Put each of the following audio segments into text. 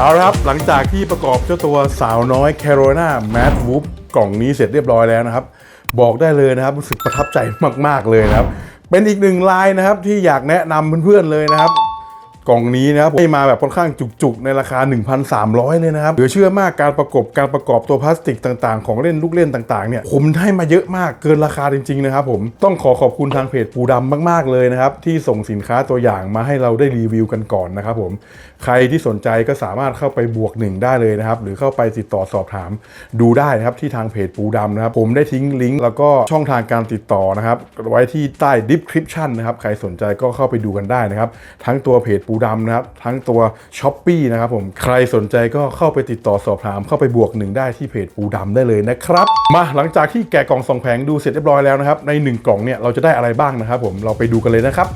เอาละครับ หลังจากที่ประกอบเจ้าตัวสาวน้อยแคโรนาแมดวูฟกล่องนี้เสร็จเรียบร้อยแล้วนะครับ บอกได้เลยนะครับรู้สึกประทับใจมากๆเลยนะครับ เป็นอีกหนึ่งลายนะครับที่อยากแนะนำเพื่อนๆเลยนะครับ กล่องนี้นะครับให้มาแบบค่อนข้างจุกๆ ในราคา 1,300 เลยนะครับเหลือเชื่อมากการประกบการประกอบตัวพลาสติกต่างๆ ของเล่นลูกเล่นต่างๆเนี่ยผมให้มาเยอะมากเกินราคาจริงๆนะครับผมต้องขอขอบคุณทางเพจปูดำมากๆเลยนะครับที่ส่งสินค้าตัวอย่างมาให้เราได้รีวิวกันก่อนนะครับผมใครที่สนใจก็สามารถเข้าไปบวกหนึ่งได้เลยนะครับหรือเข้าไปติดต่อสอบถาม ดูได้นะครับที่ทางเพจปูดำนะครับผมได้ทิ้งลิงก์แล้วก็ช่องทางการติดต่อนะครับไว้ที่ใต้ description นะครับใครสนใจก็เข้าไปดูกันได้นะครับทั้งตัวเพจปูดำนะครับ ทั้งตัว s h อ p e e นะครับผมใครสนใจก็เข้าไปติดต่อสอบถาม เข้าไปบวกหนึ่งได้ที่เพจปูดำได้เลยนะครับ มาหลังจากที่แกะกล่องสองแผงดูเสร็จเรียบร้อยแล้วนะครับในหนึ่งกล่องเนี่ยเราจะได้อะไรบ้างนะครับผมเราไปดูกันเลยนะครับ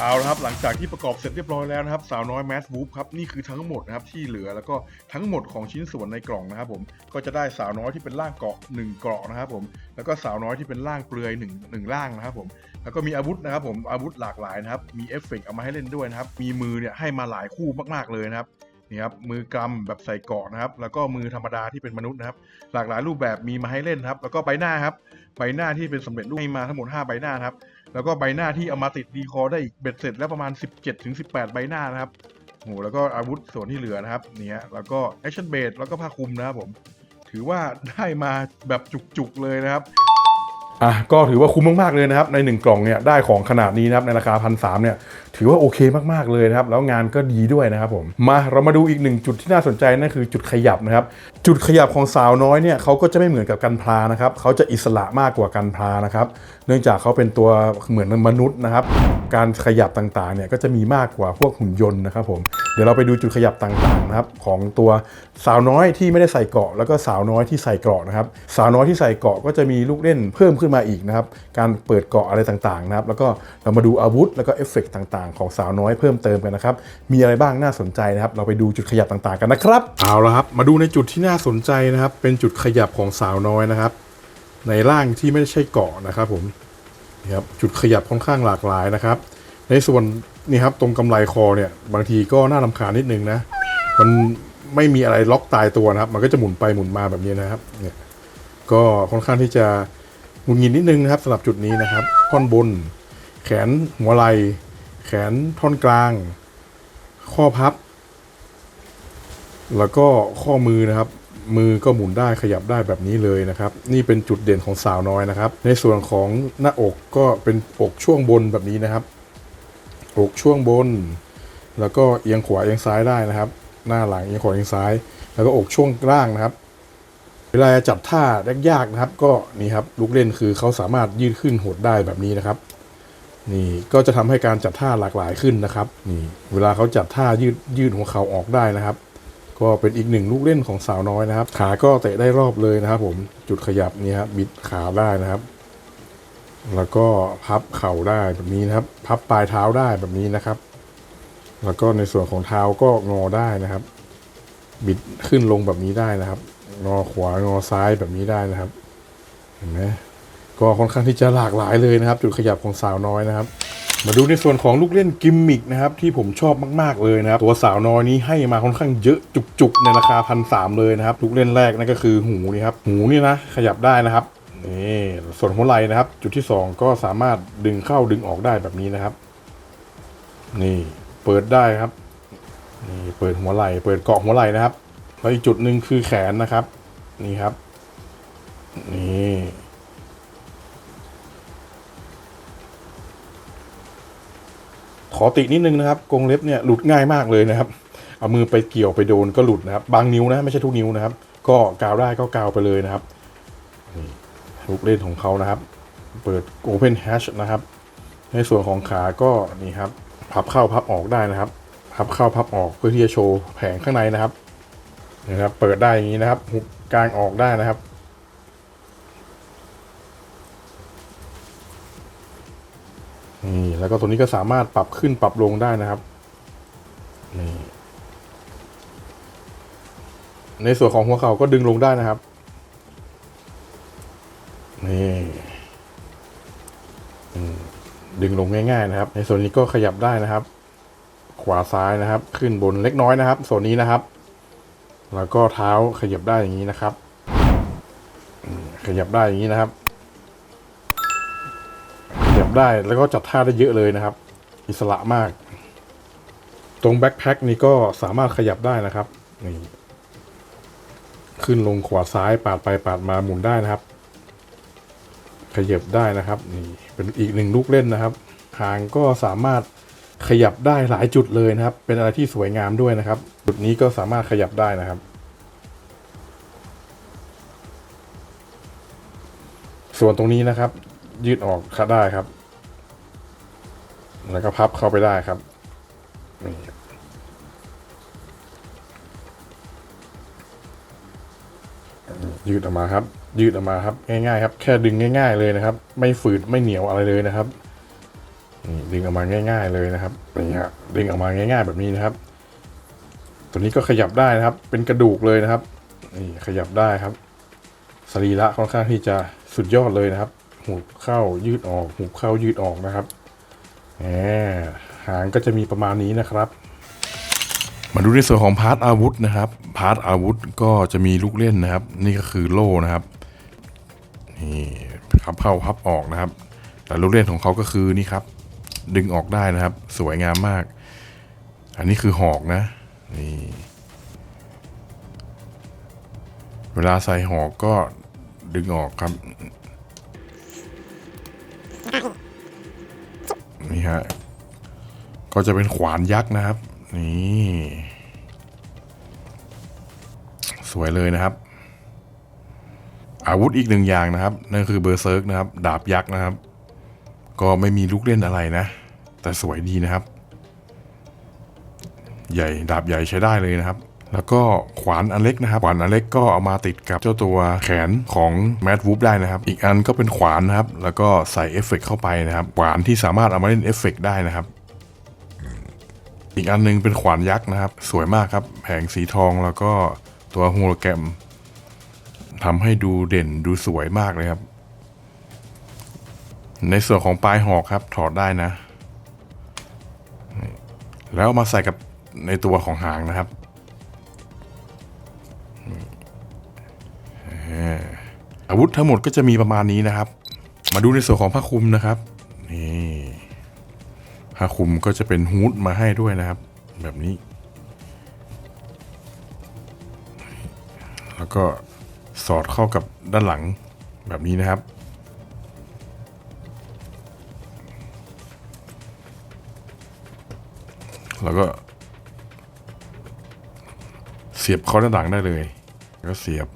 เอาละครับหลังจากที่ประกอบเสร็จเรียบร้อยแล้วนะครับ สาวน้อยแมสบูฟครับนี่คือทั้งหมดนะครับที่เหลือแล้วก็ทั้งหมดของชิ้นส่วนในกล่องนะครับผมก็จะได้สาวน้อยที่เป็นร่างเกาะ1เกราะนะครับผมแล้วก็สาวน้อยที่เป็นร่างเปลือย1 1ร่างนะครับผมแล้วก็มีอาวุธนะครับผมอาวุธหลากหลายนะครับมีเอฟเฟกต์เอามาให้เล่นด้วยนะครับมีมือเนี่ยให้มาหลายคู่มากๆเลยนะครับนี่ครับมือกำแบบใส่เกาะนะครับ แล้วก็มือธรรมดาที่เป็นมนุษย์นะครับ หลากหลายรูปแบบมีมาให้เล่นครับ แล้วก็ใบหน้าครับ ใบหน้าที่เป็นสำเร็จรูปให้มาทั้งหมด 5 ใบหน้าครับ แล้วก็ใบหน้าที่เอามาติดดีคอได้อีกเบ็ดเสร็จแล้วประมาณ 17ถึง18 ใบหน้านะครับโหแล้วก็อาวุธส่วนที่เหลือนะครับเนี่ยแล้วก็แอคชั่นเบดแล้วก็ผ้าคลุมนะครับผม ถือว่าได้มาแบบจุกๆเลยนะครับ อะก็ถือว่าคุ้มมากๆเลยนะครับ ใน 1 กล่องเนี่ยได้ของขนาดนี้นะครับในราคาพันสเนี่ยถือว่าโอเคมากๆเลยนะครับ แล้วงานก็ดีด้วยนะครับผมมาเรามาดูอีกหนึ่งจุดที่น่าสนใจนั่นคือจุดขยับนะครับ จุดขยับของสาวน้อยเนี่ยเขาก็จะไม่เหมือนกับกันพลานะครับเขาจะอิสระมากกว่ากันพลานะครับ เนื่องจากเขาเป็นตัวเหมือนมนุษย์นะครับ การขยับต่างๆเนี่ยก็จะมีมากกว่าพวกหุ่นยนต์นะครับผมเดี๋ยวเราไปดูจุดขยับต่างๆนะครับของตัวสาวน้อยที่ไม่ได้ใส่เกาะ แล้วก็สาวน้อยที่ใส่เกาะนะครับสาวน้อยที่ใส่เกาะก็จะมีลูกเล่นเพิ่มขึ้นมาอีกนะครับ การเปิดเกาะอะไรต่างๆนะครับ แล้วก็เรามาดูอาวุธ แล้วก็เอฟเฟกต์ต่างๆ ของสาวน้อยเพิ่มเติมกันนะครับ มีอะไรบ้างน่าสนใจนะครับ เราไปดูจุดขยับต่างๆกันนะครับ เอาละครับ มาดูในจุดที่น่าสนใจนะครับ เป็นจุดขยับของสาวน้อยนะครับ ในร่างที่ไม่ใช่เกาะนะครับผมนี่ครับ จุดขยับค่อนข้างหลากหลายนะครับ ในส่วนนี่ครับตรงกำไลคอเนี่ยบางทีก็น่าลำคาญนิดนึงนะ มันไม่มีอะไรล็อกตายตัวนะครับ มันก็จะหมุนไปหมุนมาแบบนี้นะครับ เนี่ย ก็ค่อนข้างที่จะ งุดหงิดนิดนึงนะครับสำหรับจุดนี้นะครับท่อนบน แขนหัวไหล่แขนท่อนกลาง ข้อพับ แล้วก็ข้อมือนะครับ มือก็หมุนได้ขยับได้แบบนี้เลยนะครับ นี่เป็นจุดเด่นของสาวน้อยนะครับ ในส่วนของหน้าอกก็เป็นอกช่วงบนแบบนี้นะครับ อกช่วงบน แล้วก็เอียงขวาเอียงซ้ายได้นะครับ หน้าหลังเอียงขวาเอียงซ้าย แล้วก็อกช่วงล่างนะครับ เวลาจับท่ายากๆนะครับ ก็นี่ครับลูกเล่นคือเขาสามารถยืดขึ้นหดได้แบบนี้นะครับ นี่ก็จะทำให้การจัดท่าหลากหลายขึ้นนะครับ นี่ เวลาเขาจัดท่ายืดยืดหัวเข่าออกได้นะครับ ก็เป็นอีกหนึ่งลูกเล่นของสาวน้อยนะครับ ขาก็เตะได้รอบเลยนะครับ ผมจุดขยับนี่ครับบิดขาได้นะครับ แล้วก็พับเข่าได้แบบนี้นะครับ พับปลายเท้าได้แบบนี้นะครับ แล้วก็ในส่วนของเท้าก็งอได้นะครับ บิดขึ้นลงแบบนี้ได้นะครับ งอขวางอซ้ายแบบนี้ได้นะครับ เห็นไหมก็ค่อนข้างที่จะหลากหลายเลยนะครับ จุดขยับของสาวน้อยนะครับ มาดูในส่วนของลูกเล่นกิมมิกนะครับที่ผมชอบมากๆเลยนะครับ ตัวสาวน้อยนี้ให้มาค่อนข้างเยอะจุกๆในราคาพันสามเลยนะครับ ลูกเล่นแรกนั่นก็คือหูนี่ครับหูนี่นะขยับได้นะครับนี่ส่วนหัวไหล่นะครับ จุดที่สองก็สามารถดึงเข้าดึงออกได้แบบนี้นะครับ นี่เปิดได้ครับนี่เปิดหัวไหล่เปิดเกาะหัวไหล่นะครับ แล้วอีกจุดหนึ่งคือแขนนะครับ นี่ครับ นี่ขอตินิดนึงนะครับกรงเล็บเนี่ยหลุดง่ายมากเลยนะครับ เอามือไปเกี่ยวไปโดนก็หลุดนะครับ บางนิ้วนะไม่ใช่ทุกนิ้วนะครับ ก็กาวได้ก็กาวไปเลยนะครับนี่ลูกเล่นของเขานะครับ เปิด Open Hatch นะครับ ในส่วนของขาก็นี่ครับ พับเข้าพับออกได้นะครับ พับเข้าพับออกเพื่อที่จะโชว์แผงข้างในนะครับ นะครับ เปิดได้อย่างนี้นะครับหุบกลางออกได้นะครับ นี่แล้วก็ตัวนี้ก็สามารถปรับขึ้นปรับลงได้นะครับ นี่ ในส่วนของหัวเข่าก็ดึงลงได้นะครับ นี่ดึงลงง่ายๆนะครับ ในส่วนนี้ก็ขยับได้นะครับ ขวาซ้ายนะครับ ขึ้นบนเล็กน้อยนะครับโซนนี้นะครับ แล้วก็เท้าขยับได้อย่างนี้นะครับ ขยับได้อย่างนี้นะครับ ขยับได้แล้วก็จัดท่าได้เยอะเลยนะครับ อิสระมาก ตรงแบ็คแพ็คนี่ก็สามารถขยับได้นะครับนี่ขึ้นลงขวาซ้ายปาดไปปาดมาหมุนได้นะครับ ขยับได้นะครับนี่เป็นอีกหนึ่งลูกเล่นนะครับหางก็สามารถ ขยับได้หลายจุดเลยนะครับ เป็นอะไรที่สวยงามด้วยนะครับ จุดนี้ก็สามารถขยับได้นะครับ ส่วนตรงนี้นะครับ ยืดออกคัดได้ครับ แล้วก็พับเข้าไปได้ครับนี่ยืดออกมาครับ ยืดออกมาครับ ง่ายๆครับ แค่ดึงง่าย ๆ เลยนะครับ ไม่ฝืดไม่เหนียวอะไรเลยนะครับ นี่ดึงออกมาง่าย ๆเลยนะครับนี่ฮะดึงออกมาง่าย ๆ แบบนี้นะครับ ตัวนี้ก็ขยับได้นะครับ เป็นกระดูกเลยนะครับนี่ขยับได้ครับสรีระค่อนข้างที่จะสุดยอดเลยนะครับ หูบเข้ายืดออก หูบเข้ายืดออกนะครับแหมหางก็จะมีประมาณนี้นะครับ มาดูในส่วนของพาร์ทอาวุธนะครับพาร์ทอาวุธก็จะมีลูกเล่นนะครับ นี่ก็คือโล่นะครับนี่พับเข้าพับออกนะครับ แต่ลูกเล่นของเขาก็คือนี่ครับ ดึงออกได้นะครับ สวยงามมาก อันนี้คือหอกนะ นี่ เวลาใส่หอกก็ดึงออกครับ นี่ฮะ ก็จะเป็นขวานยักษ์นะครับ นี่ สวยเลยนะครับอาวุธอีกหนึ่งอย่างนะครับ นั่นคือเบอร์เซิร์กนะครับ ดาบยักษ์นะครับ ก็ไม่มีลูกเล่นอะไรนะ แต่สวยดีนะครับ ใหญ่ดาบใหญ่ใช้ได้เลยนะครับ แล้วก็ขวานอันเล็กนะครับ ขวานอันเล็กก็เอามาติดกับเจ้าตัวแขนของแมดวูฟได้นะครับ อีกอันก็เป็นขวานนะครับ แล้วก็ใส่เอฟเฟกต์เข้าไปนะครับ ขวานที่สามารถเอามาเล่นเอฟเฟกต์ได้นะครับอีกอันหนึงเป็นขวานยักษ์นะครับ สวยมากครับแผงสีทองแล้วก็ตัวโฮโลแกรมทำให้ดูเด่นดูสวยมากเลยครับ ในส่วนของปลายหอกครับถอดได้นะ แล้วมาใส่กับในตัวของหางนะครับ อาวุธทั้งหมดก็จะมีประมาณนี้นะครับ มาดูในส่วนของผ้าคลุมนะครับ นี่ผ้าคลุมก็จะเป็นฮูดมาให้ด้วยนะครับ แบบนี้ แล้วก็สอดเข้ากับด้านหลังแบบนี้นะครับ แล้วก็ เสียบเข้าด้านหลังได้เลย แล้วก็เสียบ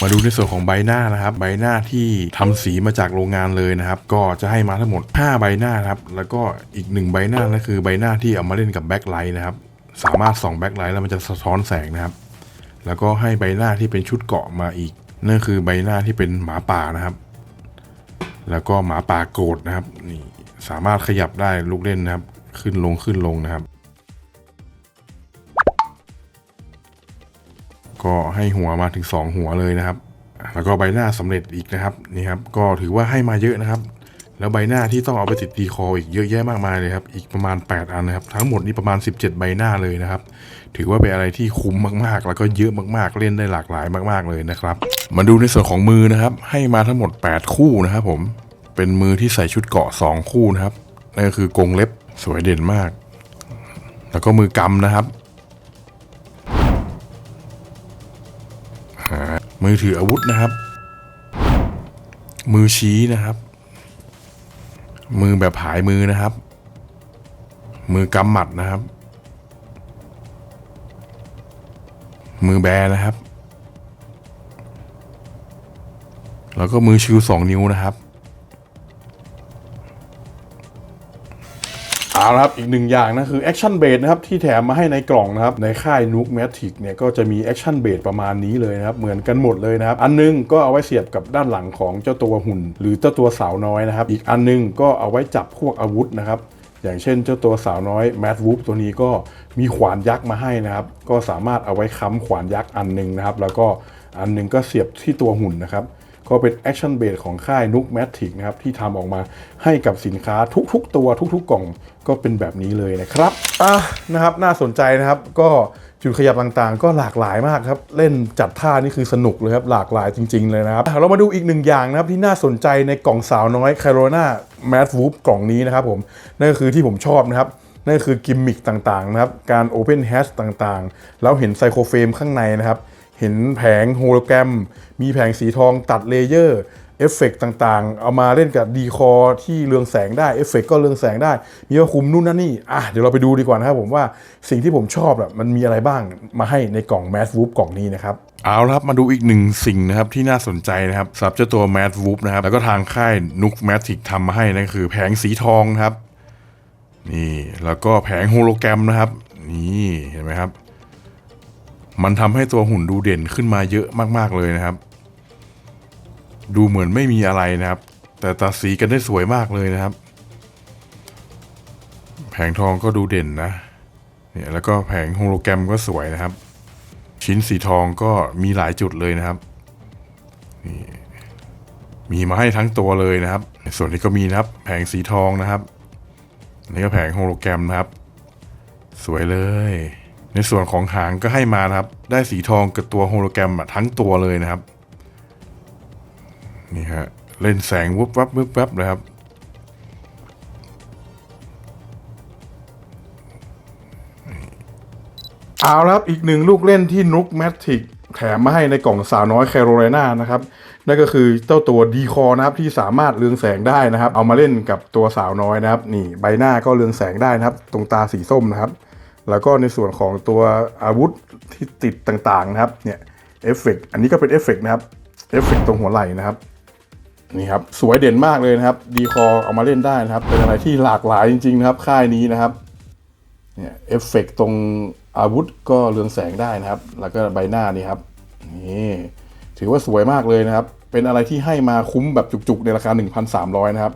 มาดูในส่วนของใบหน้านะครับ ใบหน้าที่ทำสีมาจากโรงงานเลยนะครับ ก็จะให้มาทั้งหมด 5 ใบหน้านครับ แล้วก็อีกหนึ่งใบหน้านั่นคือใบหน้าที่เอามาเล่นกับแบ็คไลท์นะครับ สามารถส่องแบ็คไลท์แล้วมันจะสะท้อนแสงนะครับ แล้วก็ให้ใบหน้าที่เป็นชุดเกาะมาอีกนั่นคือใบหน้าที่เป็นหมาป่านะครับ แล้วก็หมาป่าโกรธนะครับนี่สามารถขยับได้ลูกเล่นนะครับ ขึ้นลงขึ้นลงนะครับ ก็ให้หัวมาถึง 2 หัวเลยนะครับ แล้วก็ใบหน้าสำเร็จอีกนะครับนี่ครับ ก็ถือว่าให้มาเยอะนะครับ แล้วใบหน้าที่ต้องเอาไปติดดีคออีกเยอะแยะมากมายเลยครับ อีกประมาณ 8 อันนะครับ ทั้งหมดนี่ประมาณ 17 ใบหน้าเลยนะครับ ถือว่าเป็นอะไรที่คุ้มมากๆ แล้วก็เยอะมากๆ เล่นได้หลากหลายมาก ๆเลยนะครับ มาดูในส่วนของมือนะครับ ให้มาทั้งหมด 8 คู่นะครับผม เป็นมือที่ใส่ชุดเกาะ 2 คู่นะครับ นั่นก็คือกรงเล็บสวยเด่นมาก แล้วก็มือกำนะครับ มือถืออาวุธนะครับ มือชี้นะครับ มือแบบผายมือนะครับ มือกำหมัดนะครับ มือแบนะครับ แล้วก็มือชิวสองนิ้วนะครับเอาละครับอีกหนึ่งอย่างนะคือแอคชั่นเบสนะครับที่แถมมาให้ในกล่องนะครับในค่ายนุกแมทริกเนี่ยก็จะมีแอคชั่นเบสประมาณนี้เลยนะครับเหมือนกันหมดเลยนะครับอันนึงก็เอาไว้เสียบกับด้านหลังของเจ้าตัวหุ่น หรือเจ้าตัวสาวน้อยนะครับอีกอันนึงก็เอาไว้จับพวกอาวุธนะครับ อย่างเช่นเจ้าตัวสาวน้อยแมดวูฟตัวนี้ก็มีขวานยักษ์มาให้นะครับ ก็สามารถเอาไว้ค้ำขวานยักษ์อันหนึงนะครับ แล้วก็อันหนึงก็เสียบที่ตัวหุ่นนะครับ ก็เป็นแอคชั่นเบสของค่ายนุกแมทริกนะครับที่ทำออกมาให้กับสินค้าทุกๆ ตัวทุก ๆ กล่องก็เป็นแบบนี้เลยนะครับอะนะครับน่าสนใจนะครับก็ จุดขยับต่างๆ ก็หลากหลายมากครับ เล่นจัดท่านี่คือสนุกเลยครับ หลากหลายจริง ๆ เลยนะครับ เรามาดูอีกหนึ่งอย่างนะครับ ที่น่าสนใจในกล่องสาวน้อยคโรนาแมทวูฟกล่องนี้นะครับผมนั่นก็คือที่ผมชอบนะครับนั่นก็คือกิมมิคต่างๆนะครับ การ Open Hatch ต่างๆ แล้วเห็นไซโครเฟรมข้างในนะครับ เห็นแผงโฮโลแกรม มีแผงสีทองตัดเลเยอร์ เอฟเฟกต่างๆ เอามาเล่นกับดีคอร์ที่เรืองแสงได้เอฟเฟกก็เรืองแสงได้ มีว่าคุมนู่นนั่นนี่อะเดี๋ยวเราไปดูดีกว่านะครับผมว่าสิ่งที่ผมชอบอะมันมีอะไรบ้างมาให้ในกล่อง m a s s w o o p กล่องนี้นะครับ เอาละครับมาดูอีกหนึ่งสิ่งนะครับที่น่าสนใจนะครับสำหรับเจ้าตัว m a s s w o o p นะครับแล้วก็ทางค่ายนุกแมทริกทำมาให้นั่นคือแผงสีทองนะครับนี่แล้วก็แผงโฮโลแกรมนะครับ นี่เห็นไหมครับ มันทำให้ตัวหุ่นดูเด่นขึ้นมาเยอะมากๆเลยนะครับ ดูเหมือนไม่มีอะไรนะครับ แต่ตัดสีกันได้สวยมากเลยนะครับ แผงทองก็ดูเด่นนะเนี่ยแล้วก็แผงโฮโลแกรมก็สวยนะครับ ชิ้นสีทองก็มีหลายจุดเลยนะครับนี่มีมาให้ทั้งตัวเลยนะครับ ส่วนนี้ก็มีนะครับ แผงสีทองนะครับนี่ก็แผงโฮโลแกรมนะครับ สวยเลย ในส่วนของหางก็ให้มานะครับ ได้สีทองกับตัวโฮโลแกรมทั้งตัวเลยนะครับ นี่ฮะ เล่นแสงวุบวับวุบวับเลยครับ เอาละครับ อีกหนึ่งลูกเล่นที่นุกแมทริกแถมมาให้ในกล่องสาวน้อยแคโรไลนานะครับ นั่นก็คือเจ้าตัวดีคอนะครับที่สามารถเรืองแสงได้นะครับ เอามาเล่นกับตัวสาวน้อยนะครับ นี่ใบหน้าก็เรืองแสงได้นะครับ ตรงตาสีส้มนะครับ แล้วก็ในส่วนของตัวอาวุธที่ติดต่างๆนะครับ เนี่ยเอฟเฟกอันนี้ก็เป็นเอฟเฟกนะครับ เอฟเฟกตรงหัวไหล่นะครับ นี่ครับสวยเด่นมากเลยนะครับดีคอเอามาเล่นได้นะครับ เป็นอะไรที่หลากหลายจริง ๆ นะครับ ค่ายนี้นะครับเนี่ยเอฟเฟกตรงอาวุธก็เรืองแสงได้นะครับ แล้วก็ใบหน้านี่ครับนี่ถือว่าสวยมากเลยนะครับ เป็นอะไรที่ให้มาคุ้มแบบจุกๆ ในราคา 1,300 นะครับ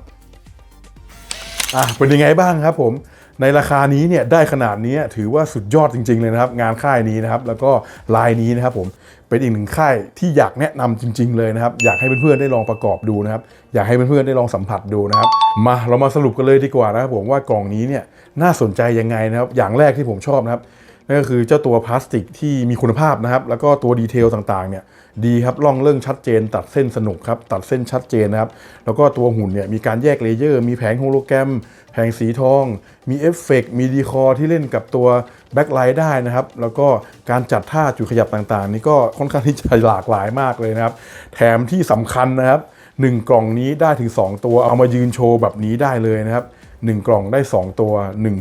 อะเป็นยังไงบ้างครับผม ในราคานี้เนี่ยได้ขนาดนี้ถือว่าสุดยอดจริง ๆ เลยนะครับ งานค่ายนี้นะครับ แล้วก็ลายนี้นะครับผมเป็นอีกหนึ่งค่ายที่อยากแนะนำจริง ๆ เลยนะครับ อยากให้เพื่อนๆได้ลองประกอบดูนะครับ อยากให้เพื่อนๆได้ลองสัมผัสดูนะครับ มาเรามาสรุปกันเลยดีกว่านะครับผมว่ากล่องนี้เนี่ยน่าสนใจยังไงนะครับ อย่างแรกที่ผมชอบนะครับ นั่นก็คือเจ้าตัวพลาสติกที่มีคุณภาพนะครับ แล้วก็ตัวดีเทลต่างๆเนี่ยดีครับล่องเรื่องชัดเจน ตัดเส้นสนุกครับตัดเส้นชัดเจนนะครับ แล้วก็ตัวหุ่นเนี่ยมีการแยกเลเยอร์ มีแผงโฮโลแกรม แผงสีทอง มีเอฟเฟกต์มีดีคอร์ที่เล่นกับตัวแบ็คไลท์ได้นะครับ แล้วก็การจัดท่าจุดขยับต่างๆ นี่ก็ค่อนข้างที่จะหลากหลายมากเลยนะครับ แถมที่สำคัญนะครับ 1 กล่องนี้ได้ถึง 2 ตัวเอามายืนโชว์แบบนี้ได้เลยนะครับ 1 กล่องได้ 2 ตัว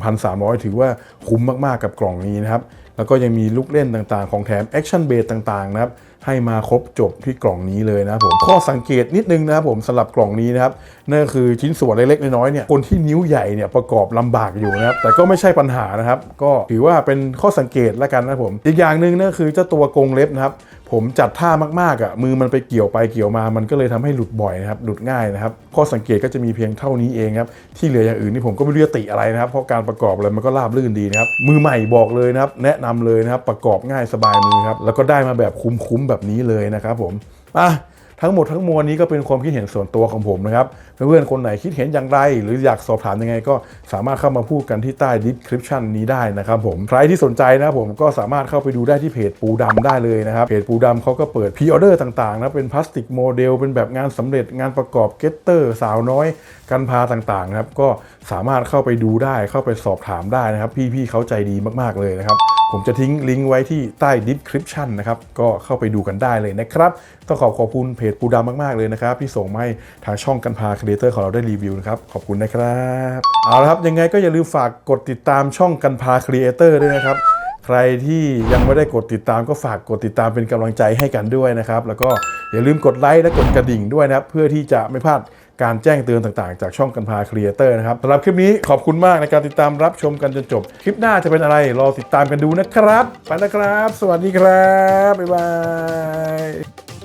1,300 ถือว่าคุ้มมากๆกับกล่องนี้นะครับ แล้วก็ยังมีลูกเล่นต่างๆ ของแถมแอคชั่นเบสต่างๆนะครับให้มาครบจบที่กล่องนี้เลยนะผมข้อสังเกตนิดนึงนะครับผมสำหรับกล่องนี้นะครับนั่นคือชิ้นส่วนเล็กๆน้อยๆเนี่ยคนที่นิ้วใหญ่เนี่ยประกอบลำบากอยู่นะครับแต่ก็ไม่ใช่ปัญหานะครับ ก็ถือว่าเป็นข้อสังเกตแล้วกันนะผมอีกอย่างหนึ่งนั่นคือเจ้าตัวกรงเล็บนะครับ ผมจัดท่ามากๆอะมือมันไปเกี่ยวไปเกี่ยวมา มันก็เลยทำให้หลุดบ่อยนะครับหลุดง่ายนะครับข้อสังเกตก็จะมีเพียงเท่านี้เองครับที่เหลืออย่างอื่นนี่ผมก็ไม่รู้จะติอะไรนะครับเพราะการประกอบอะไรมันก็ราบรื่นดีนะครับมือใหม่บอกเลยนะครับแนะนำเลยนะครับประกอบง่ายสบายมือครับแล้วก็ได้มาแบบคุ้มๆแบบนี้เลยนะครับผมอะ ทั้งหมดทั้งมวลนี้ก็เป็นความคิดเห็นส่วนตัวของผมนะครับ เพื่อนๆ คนไหนคิดเห็นอย่างไร หรืออยากสอบถามยังไงก็สามารถเข้ามาพูดกันที่ใต้ description นี้ได้นะครับผม ใครที่สนใจนะผมก็สามารถเข้าไปดูได้ที่เพจปูดำได้เลยนะครับ เพจปูดำเขาก็เปิดพ r ออเดอร์ต่างๆนะเป็นพลาสติกโมเดล เป็นแบบงานสำเร็จงานประกอบเกตเตอร์สาวน้อยกันพาต่างๆนะครับก็สามารถเข้าไปดูได้เข้าไปสอบถามได้นะครับ พี่ๆเขาใจดีมากๆเลยนะครับ ผมจะทิ้งลิงก์ไว้ที่ใต้ description นะครับ ก็เข้าไปดูกันได้เลยนะครับ ต้องขอขอบคุณเพจปูดำมาก ๆ เลยนะครับ ที่ส่งมาให้ทางช่องกันพาครีเอเตอร์ของเราได้รีวิวนะครับ ขอบคุณนะครับ เอาละครับ ยังไงก็อย่าลืมฝากกดติดตามช่องกันพาครีเอเตอร์ด้วยนะครับใครที่ยังไม่ได้กดติดตามก็ฝากกดติดตามเป็นกำลังใจให้กันด้วยนะครับ แล้วก็อย่าลืมกดไลค์และกดกระดิ่งด้วยนะครับ เพื่อที่จะไม่พลาด การแจ้งเตือนต่างๆ จากช่องกันพาครีเอเตอร์นะครับสำหรับคลิปนี้ขอบคุณมากในการติดตามรับชมกันจนจบ คลิปหน้าจะเป็นอะไรรอติดตามกันดูนะครับ ไปแล้วครับ สวัสดีครับ บ๊ายบาย